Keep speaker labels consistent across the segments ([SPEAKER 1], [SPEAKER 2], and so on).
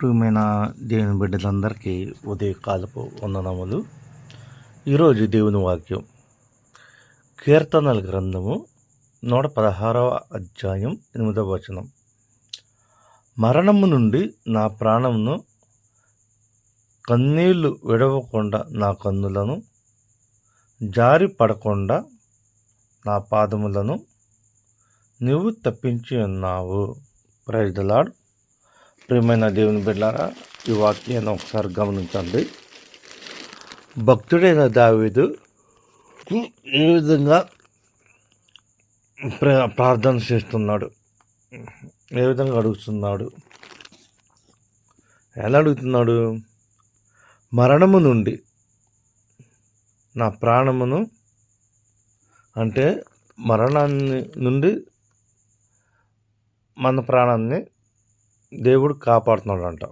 [SPEAKER 1] ప్రియమైన దేవుని బిడ్డలందరికీ ఉదయకాలపు వందనములు. ఈరోజు దేవుని వాక్యం కీర్తనల గ్రంథము నూట పదహారవ అధ్యాయం ఎనిమిదవ వచనం. మరణము నుండి నా ప్రాణమును కన్నీళ్ళు విడవకుండా నా కన్నులను జారి పడకుండా నా పాదములను నువ్వు తప్పించి ఉన్నావు. ప్రైజ్ ప్రియమైన దేవుని బిడ్డారా ఈ వాక్యాన్ని ఒకసారి గమనించండి. భక్తుడైన దావీదు ఏ విధంగా ప్ర- ప్రార్థన చేస్తున్నాడు. ఏ విధంగా అడుగుతున్నాడు? ఎలా అడుగుతున్నాడు? మరణము నుండి నా ప్రాణమును అంటే మరణాన్ని నుండి మన ప్రాణాన్ని దేవుడు కాపాడుతున్నాడు అంట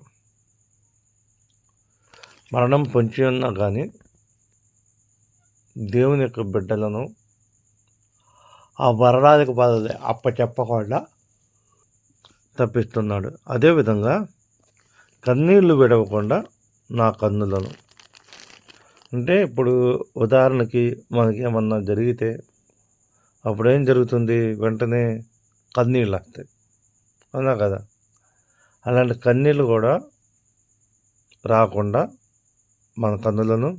[SPEAKER 1] మరణం పొంచి ఉన్నా కానీ దేవుని యొక్క బిడ్డలను ఆ మరణానికి బదులు అప్ప చెప్పకుండా తప్పిస్తున్నాడు అదేవిధంగా కన్నీళ్ళు విడవకుండా నా కన్నులను. అంటే ఇప్పుడు ఉదాహరణకి మనకి ఏమన్నా జరిగితే అప్పుడు ఏం జరుగుతుంది? వెంటనే కన్నీళ్ళు వస్తాయి అవునా కదా? అలాంటి కన్నీళ్ళు కూడా రాకుండా మన కన్నులను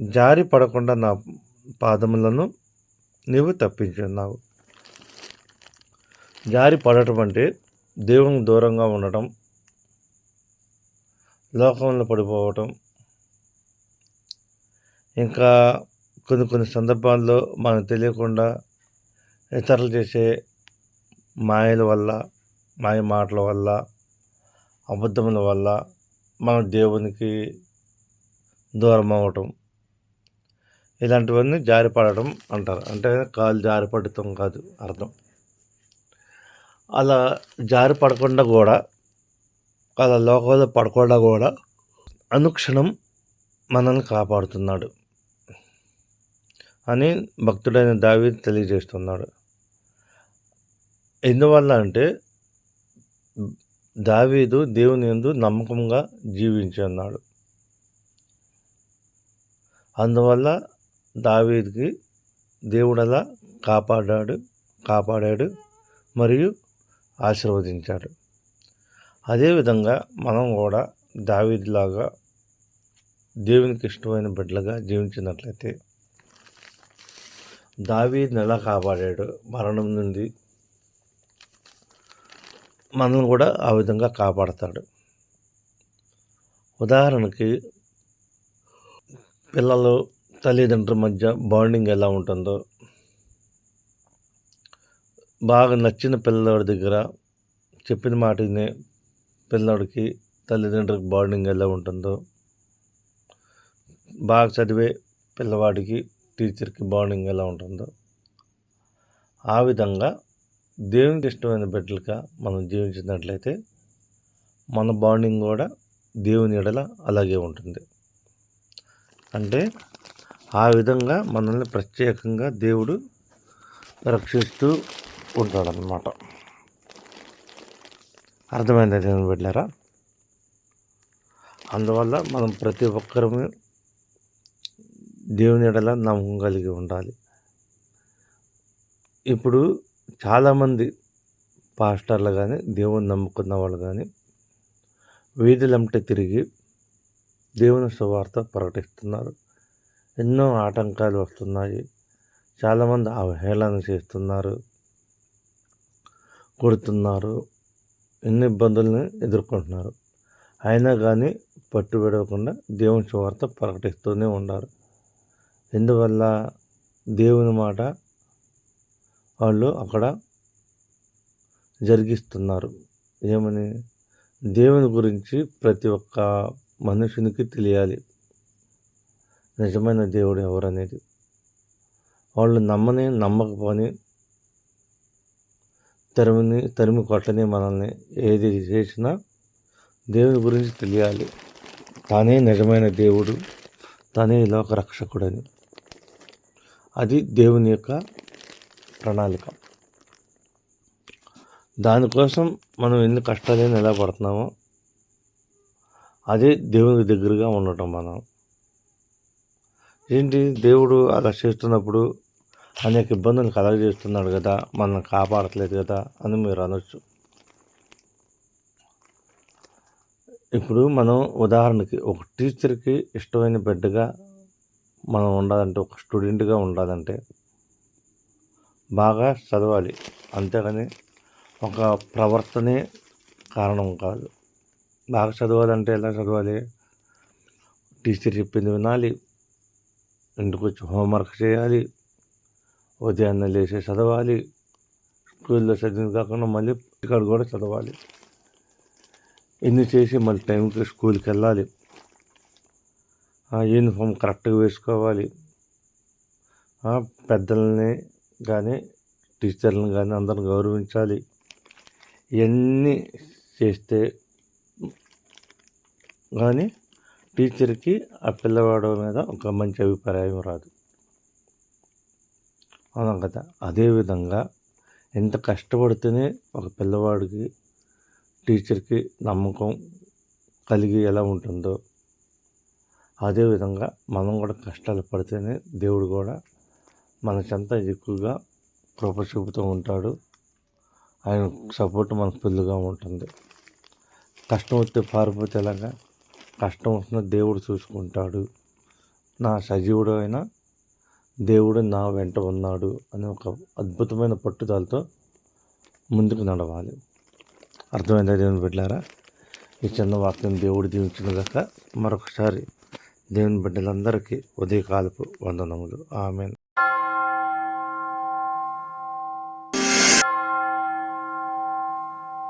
[SPEAKER 1] జారి పడకుండా నా పాదములను నీవు తప్పించున్నావు. జారి పడటం అంటే దేవునికి దూరంగా ఉండటం లోకంలో పడిపోవటం ఇంకా కొన్ని కొన్ని సందర్భాల్లో మనకు తెలియకుండా ఇతరులు చేసే మాయల వల్ల మాయ మాటల వల్ల అబద్ధముల వల్ల మనం దేవునికి దూరం అవ్వటం. ఇలాంటివన్నీ జారిపడటం అంటారు. అంటే కాలు జారిపడటం కాదు అర్థం. అలా జారి పడకుండా కూడా అలా లోకంలో పడకుండా కూడా అనుక్షణం మనల్ని కాపాడుతున్నాడు. అని భక్తుడైన దావీ తెలియజేస్తున్నాడు. ఎందువల్ల అంటే దావీదు దేవుని ఎందు నమ్మకంగా జీవించున్నాడు అందువల్ల దావీదికి దేవుడలా కాపాడాడు కాపాడాడు మరియు ఆశీర్వదించాడు. అదేవిధంగా మనం కూడా దావీదిలాగా దేవునికి ఇష్టమైన బిడ్డలుగా జీవించినట్లయితే దావీదుని ఎలా కాపాడాడు మరణం నుండి? మనల్ని కూడా ఆ విధంగా కాపాడతాడు. ఉదాహరణకి పిల్లలు తల్లిదండ్రుల మధ్య బాండింగ్ ఎలా ఉంటుందో. బాగా నచ్చిన పిల్లవాడి దగ్గర చెప్పిన మాటనే వినే పిల్లవాడికి తల్లిదండ్రులకి బాండింగ్ ఎలా ఉంటుందో. బాగా చదివే పిల్లవాడికి టీచర్కి బాండింగ్ ఎలా ఉంటుందో. ఆ విధంగా దేవునికి ఇష్టమైన బిడ్డలుగా మనం జీవించినట్లయితే మన బాండింగ్ కూడా దేవుని ఎడల అలాగే ఉంటుంది. అంటే ఆ విధంగా మనల్ని ప్రత్యేకంగా దేవుడు రక్షిస్తూ ఉంటాడనమాట అర్థమైందా దేవుని బిడ్డారా అందువల్ల మనం ప్రతి ఒక్కరము దేవుని ఎడల నమ్మకం కలిగి ఉండాలి. ఇప్పుడు చాలామంది పాస్టర్లు కానీ దేవుని నమ్ముకున్న వాళ్ళు కానీ వీధులంటే తిరిగి దేవుని సువార్త ప్రకటిస్తున్నారు. ఎన్నో ఆటంకాలు వస్తున్నాయి. చాలామంది అవహేళన చేస్తున్నారు. కొడుతున్నారు. ఎన్ని ఇబ్బందులను ఎదుర్కొంటున్నారు. అయినా కానీ పట్టుపెడవకుండా దేవుని సువార్త ప్రకటిస్తూనే ఉన్నారు. ఎందువల్ల దేవుని మాట వాళ్ళు అక్కడ జరిగిస్తున్నారు? ఏమని? దేవుని గురించి ప్రతి ఒక్క మనుషునికి తెలియాలి. నిజమైన దేవుడు ఎవరనేది. వాళ్ళు నమ్మని నమ్మకపోని తరిమిని తరిమి కొట్టని మనల్ని ఏది చేసినా దేవుని గురించి తెలియాలి. తానే నిజమైన దేవుడు. తానే లోక రక్షకుడని. అది దేవుని యొక్క ప్రణాళిక. దానికోసం మనం ఎన్ని కష్టాలైనా ఎలా పడుతున్నామో అదే దేవునికి దగ్గరగా ఉండటం మనం. ఏంటి? దేవుడు అలా చేస్తున్నప్పుడు అనేక ఇబ్బందులు కలగజేస్తున్నాడు కదా మనం కాపాడట్లేదు కదా అని మీరు అనొచ్చు. ఇప్పుడు మనం ఉదాహరణకి ఒక టీచర్కి ఇష్టమైన బిడ్డగా మనం ఉండాలంటే ఒక స్టూడెంట్గా ఉండాలంటే బాగా చదవాలి. అంతేగాని ఒక ప్రవర్తనే కారణం కాదు. బాగా చదవాలంటే ఎలా చదవాలి? టీచర్ చెప్పింది వినాలి. ఇంటికి వచ్చి హోంవర్క్ చేయాలి. ఉదయాన్నే లేచి చదవాలి. స్కూల్లో చదివింది కాకుండా మళ్ళీ ఇక్కడ కూడా చదవాలి. ఇన్ని చేసి మళ్ళీ టైంకి స్కూల్కి వెళ్ళాలి. యూనిఫామ్ కరెక్ట్గా వేసుకోవాలి. ఆ పెద్దల్ని కానీ టీచర్లను కానీ అందరిని గౌరవించాలి. ఇవన్నీ చేస్తే కానీ టీచర్కి ఆ పిల్లవాడు మీద ఒక మంచి అభిప్రాయం రాదు. అవునా కదా? అదేవిధంగా ఎంత కష్టపడితేనే ఒక పిల్లవాడికి టీచర్కి నమ్మకం కలిగి ఎలా ఉంటుందో అదేవిధంగా మనం కూడా కష్టాలు పడితేనే దేవుడు కూడా మన ఎక్కువగా కృప చూపుతూ ఉంటాడు. ఆయన సపోర్ట్ మనకు ఫుల్గా ఉంటుంది. కష్టం వస్తే పారిపోతే ఎలాగా కష్టం వస్తున్న దేవుడు చూసుకుంటాడు. నా సజీవుడు అయినా దేవుడు నా వెంట ఉన్నాడు అనే ఒక అద్భుతమైన పట్టుదలతో ముందుకు నడవాలి. అర్థమైందా దేవుని బిడ్డారా? ఈ చిన్న వాక్యం దేవుడు దీవించిన దాకా మరొకసారి దేవుని బిడ్డలందరికీ ఉదయకాలపు వందనములు. ఆమెన్.